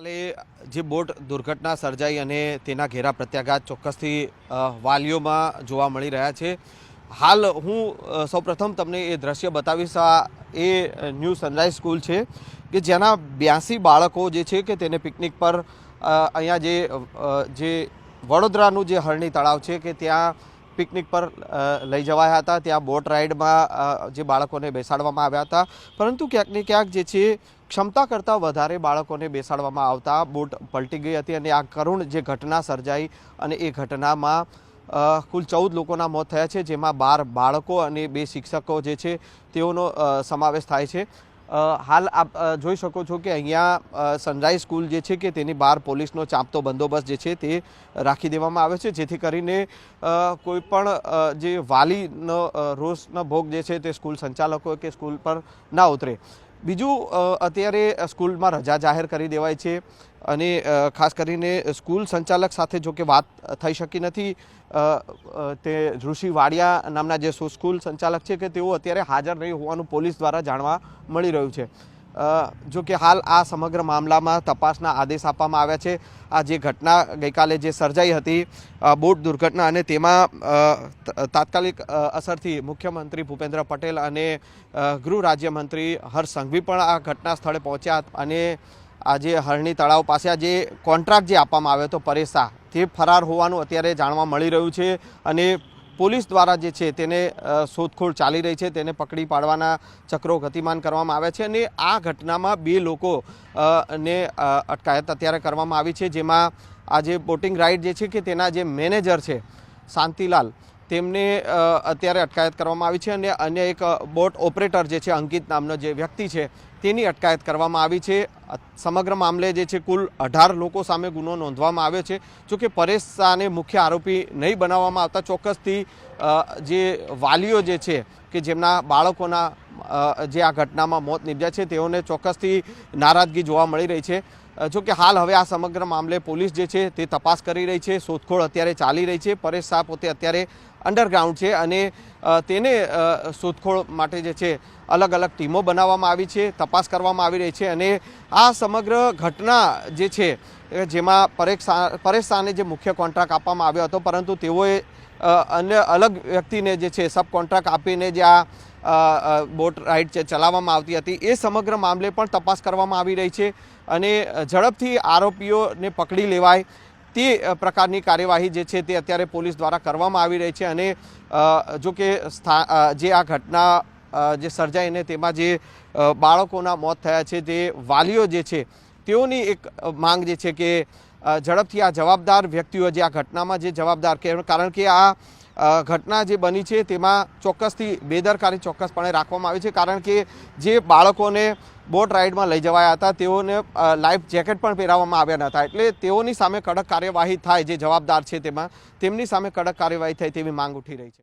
ગઈકાલે જે બોટ દુર્ઘટના સર્જાઈ અને તેના ઘેરા પ્રત્યાઘાત ચોક્કસથી વાલીઓમાં જોવા મળી રહ્યા છે. હાલ હું સૌપ્રથમ તમને એ દ્રશ્ય બતાવીશ. આ, એ ન્યૂ સનરાઈઝ સ્કૂલ છે કે જેના બ્યાસી બાળકો જે છે કે તેને પિકનિક પર અહીંયા જે જે વડોદરાનું જે હરણી તળાવ છે કે ત્યાં પિકનિક પર લઈ જવાયા હતા. ત્યાં બોટ રાઇડમાં જે બાળકોને બેસાડવામાં આવ્યા હતા. પરંતુ ક્યાંક ને ક્યાંક જે છે, ક્ષમતા કરતાં વધારે બાળકોને બેસાડવામાં આવતા બોટ પલટી ગઈ હતી અને આ કરુણ જે ઘટના સર્જાઈ અને એ ઘટનામાં કુલ ચૌદ લોકોના મોત થયા છે, જેમાં બાર બાળકો અને બે શિક્ષકો જે છે, તેઓનો સમાવેશ થાય છે. હાલ આપ જોઈ શકો છો કે અહીંયા સનરાઈઝ સ્કૂલ જે છે કે તેની બહાર પોલીસનો ચાંપતો બંદોબસ્ત જે છે તે રાખી દેવામાં આવે છે, જેથી કરીને કોઈ પણ જે વાલીનો રોષનો ભોગ જે છે તે સ્કૂલ સંચાલકો કે સ્કૂલ પર ના ઉતરે. બીજું અત્યારે સ્કૂલમાં રજા જાહેર કરી દેવાય છે અને ખાસ કરીને, સ્કૂલ સંચાલક સાથે જો કે વાત થઈ શકી નથી તે ઋષિ વાડિયા નામના જે સ્કૂલ સંચાલક છે કે તેઓ અત્યારે હાજર નહીં હોવાનું પોલીસ દ્વારા જાણવા મળી રહ્યું છે. જો કે હાલ આ સમગ્ર મામલામાં તપાસના આદેશ આપવામાં આવ્યા છે. આ જે ઘટના ગઈકાલે જે સર્જાઈ હતી બોટ દુર્ઘટના અને તેમાં તાત્કાલિક અસરથી મુખ્યમંત્રી ભૂપેન્દ્ર પટેલ અને ગૃહ રાજ્યમંત્રી હર્ષ સંઘવી પણ આ ઘટના સ્થળે પહોંચ્યા અને આજે હરણી તળાવ પાસે આ જે કોન્ટ્રાક્ટ જે આપવામાં આવ્યો હતો પરેશ, તે ફરાર હોવાનું અત્યારે જાણવા મળી રહ્યું છે અને પોલીસ દ્વારા જે છે તેને શોધખોળ ચાલી રહી છે, તેને પકડી પાડવાના ચક્રો ગતિમાન કરવામાં આવ્યા છે અને આ ઘટનામાં બે લોકો ને અટકાયત અત્યારે કરવામાં આવી છે, જેમાં આ જે બોટિંગ રાઇડ જે છે કે તેના જે મેનેજર છે, શાંતિલાલ તેમને અત્યારે અટકાયત કરવામાં આવી છે અને અન્ય એક બોટ ઓપરેટર જે છે, અંકિત નામનો જે વ્યક્તિ છે, તેની અટકાયત કરવામાં આવી છે. સમગ્ર મામલે જે છે, કુલ અઢાર લોકો સામે ગુનો નોંધવામાં આવ્યો છે. જોકે પરેશ શાહને મુખ્ય આરોપી નહીં બનાવવામાં આવતા ચોક્કસથી જે વાલીઓ જે છે, કે જેમના બાળકોના જે આ ઘટનામાં મોત નિપજ્યા છે, તેઓને ચોક્કસથી નારાજગી જોવા મળી રહી છે. જોકે હાલ હવે આ સમગ્ર મામલે પોલીસ જે છે, તે તપાસ કરી રહી છે. શોધખોળ અત્યારે ચાલી રહી છે. પરેશ શાહ પોતે અત્યારે અંડરગ્રાઉન્ડ છે અને તેને શોધખોળ માટે જે છે, અલગ અલગ ટીમો બનાવવામાં આવી છે, તપાસ કરવામાં આવી રહી છે અને આ સમગ્ર ઘટના જે છે જેમાં પરેશ પરેશ શાહને જે મુખ્ય કોન્ટ્રાક્ટ આપવામાં આવ્યો હતો, પરંતુ તેઓએ અન્ય અલગ વ્યક્તિને જે છે, સબ કોન્ટ્રાક્ટ આપીને જે આ બોટ રાઇડ છે ચલાવવામાં આવતી હતી, એ સમગ્ર મામલે પણ તપાસ કરવામાં આવી રહી છે અને ઝડપથી આરોપીઓને પકડી લેવાય તે પ્રકારની કાર્યવાહી જે છે તે અત્યારે પોલીસ દ્વારા કરવામાં આવી રહી છે અને જો કે સ્થા જે આ ઘટના જે સર્જાઈને તેમાં જે બાળકોના મોત થયા છે તે વાલીઓ જે છે, તેઓની એક માંગ જે છે કે ઝડપથી આ જવાબદાર વ્યક્તિઓ જે આ ઘટનામાં જે જવાબદાર કારણ કે આ ઘટના જે બની છે તેમાં ચોક્કસથી બેદરકારી ચોક્કસપણે રાખવામાં આવી છે, કારણ કે જે બાળકોને બોટ રાઇડમાં લઈ જવાયા હતા, તેઓને લાઈફ જેકેટ પણ પહેરાવવામાં આવ્યા નહોતા એટલે તેઓની સામે કડક કાર્યવાહી થાય જે જવાબદાર છે તેમાં, તેમની સામે કડક કાર્યવાહી થાય તેવી માંગ ઉઠી રહી છે.